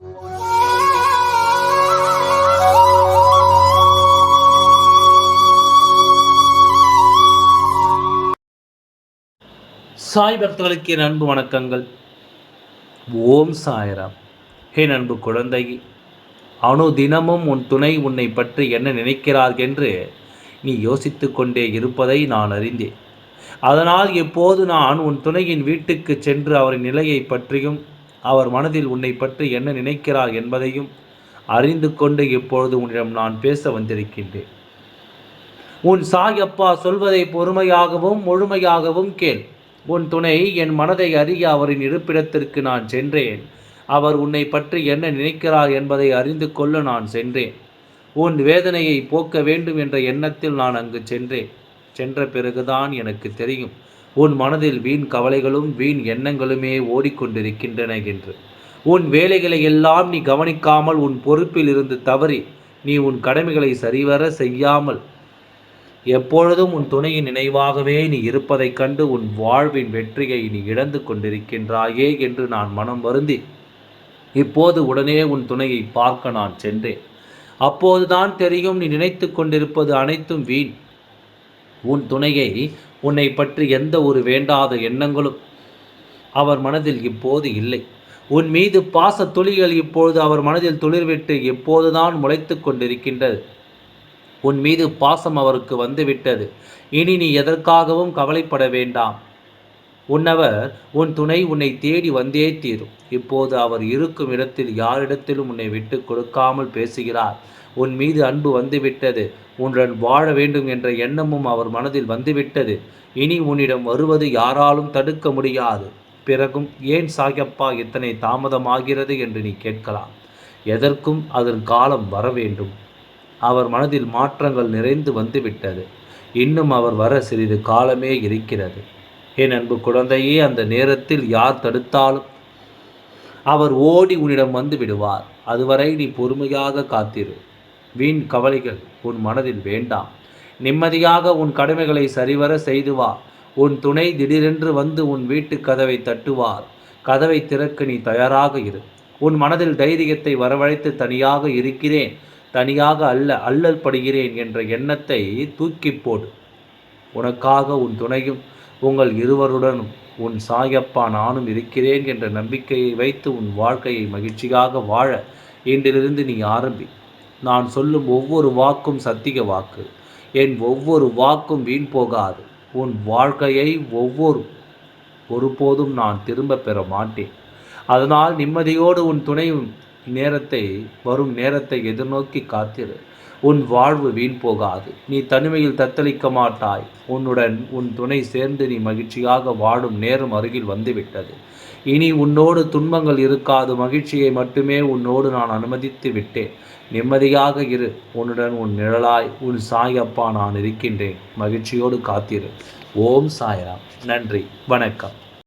சாய் பக்தர்களுக்கு என் அன்பு வணக்கங்கள். ஓம் சாய்ராம். ஹே அன்பு குழந்தை அணு தினமும் உன் துணை உன்னை பற்றி என்ன நினைக்கிறார் என்று நீ யோசித்து கொண்டே இருப்பதை நான் அறிந்தேன். அதனால் எப்போது நான் உன் துணையின் வீட்டுக்கு சென்று அவரின் நிலையை பற்றியும் அவர் மனதில் உன்னை பற்றி என்ன நினைக்கிறார் என்பதையும் அறிந்து கொண்டு இப்பொழுது உன்னிடம் நான் பேச வந்திருக்கின்றேன். உன் சாயப்பா சொல்வதை பொறுமையாகவும் முழுமையாகவும் கேள். உன் துணை என் மனதை அறிய அவரின் இருப்பிடத்திற்கு நான் சென்றேன். அவர் உன்னை பற்றி என்ன நினைக்கிறார் என்பதை அறிந்து கொள்ள நான் சென்றேன். உன் வேதனையை போக்க வேண்டும் என்ற எண்ணத்தில் நான் அங்கு சென்றேன். சென்ற பிறகுதான் எனக்கு தெரியும். உன் மனதில் வீண் கவலைகளும் வீண் எண்ணங்களுமே ஓடிக்கொண்டிருக்கின்றன என்று. உன் வேலைகளை எல்லாம் நீ கவனிக்காமல் உன் பொறுப்பில் இருந்து தவறி நீ உன் கடமைகளை சரிவர செய்யாமல் எப்பொழுதும் உன் துணையின் நினைவாகவே நீ இருப்பதைக் கண்டு உன் வாழ்வின் வெற்றியை நீ இழந்து கொண்டிருக்கின்றாயே என்று நான் மனம் வருந்தி இப்போது உடனே உன் துணையை பார்க்க நான் சென்றேன். அப்போதுதான் தெரியும் நீ நினைத்து கொண்டிருப்பது அனைத்தும் வீண். உன் துணையை உன்னை பற்றி எந்த ஒரு வேண்டாத எண்ணங்களும் அவர் மனதில் இப்போது இல்லை. உன் மீது பாச துளிகள் இப்பொழுது அவர் மனதில் துளிர்விட்டு எப்போதுதான் முளைத்து கொண்டிருக்கின்றது. உன் மீது பாசம் அவருக்கு வந்துவிட்டது. இனி நீ எதற்காகவும் கவலைப்பட வேண்டாம். உன்னவர் உன் துணை உன்னை தேடி வந்தே தீரும். இப்போது அவர் இருக்கும் இடத்தில் யாரிடத்திலும் உன்னை விட்டு கொடுக்காமல் பேசுகிறார். உன் மீது அன்பு வந்துவிட்டது. உன்னுடன் வாழ வேண்டும் என்ற எண்ணமும் அவர் மனதில் வந்துவிட்டது. இனி உன்னிடம் வருவது யாராலும் தடுக்க முடியாது. பிறகும் ஏன் சாயப்பா இத்தனை தாமதமாகிறது என்று நீ கேட்கலாம். எதற்கும் அதன் காலம் வர வேண்டும். அவர் மனதில் மாற்றங்கள் நிறைந்து வந்துவிட்டது. இன்னும் அவர் வர சிறிது காலமே இருக்கிறது. என் அன்பு குழந்தையே அந்த நேரத்தில் யார் தடுத்தாலும் அவர் ஓடி உன்னிடம் வந்து விடுவார். அதுவரை நீ பொறுமையாக காத்திரு. வீண் கவலைகள் உன் மனதில் வேண்டாம். நிம்மதியாக உன் கடமைகளை சரிவர செய்து வா. உன் துணை திடீரென்று வந்து உன் வீட்டு கதவை தட்டுவார். கதவை திறக்க நீ தயாராக இரு. உன் மனதில் தைரியத்தை வரவழைத்து தனியாக இருக்கிறேன். தனியாக அல்ல அல்லல் படுகிறேன் என்ற எண்ணத்தை தூக்கி போடு. உனக்காக உன் துணையும் உங்கள் இருவருடனும் உன் சாயப்பா நானும் இருக்கிறேன் என்ற நம்பிக்கையை வைத்து உன் வாழ்க்கையை மகிழ்ச்சியாக வாழ. இன்றிலிருந்து நீ ஆரம்பி. நான் சொல்லும் ஒவ்வொரு வாக்கும் சத்திக வாக்கு. என் ஒவ்வொரு வாக்கும் வீண் போகாது. உன் வாழ்க்கையை ஒவ்வொரு ஒருபோதும் நான் திரும்ப பெற மாட்டேன். அதனால் நிம்மதியோடு உன் துணையும் நேரத்தை வரும் நேரத்தை எதிர்நோக்கி காத்திரு. உன் வாழ்வு வீண் போகாது. நீ தனிமையில் தத்தளிக்க மாட்டாய். உன்னுடன் உன் துணை சேர்ந்து நீ மகிழ்ச்சியாக வாடும் நேரம் அருகில் வந்துவிட்டது. இனி உன்னோடு துன்பங்கள் இருக்காது. மகிழ்ச்சியை மட்டுமே உன்னோடு நான் அனுமதித்து விட்டேன். நிம்மதியாக இரு. உன்னுடன் உன் நிழலாய் உன் சாயப்பா நான் இருக்கின்றேன். மகிழ்ச்சியோடு காத்திரு. ஓம் சாய்ராம். நன்றி. வணக்கம்.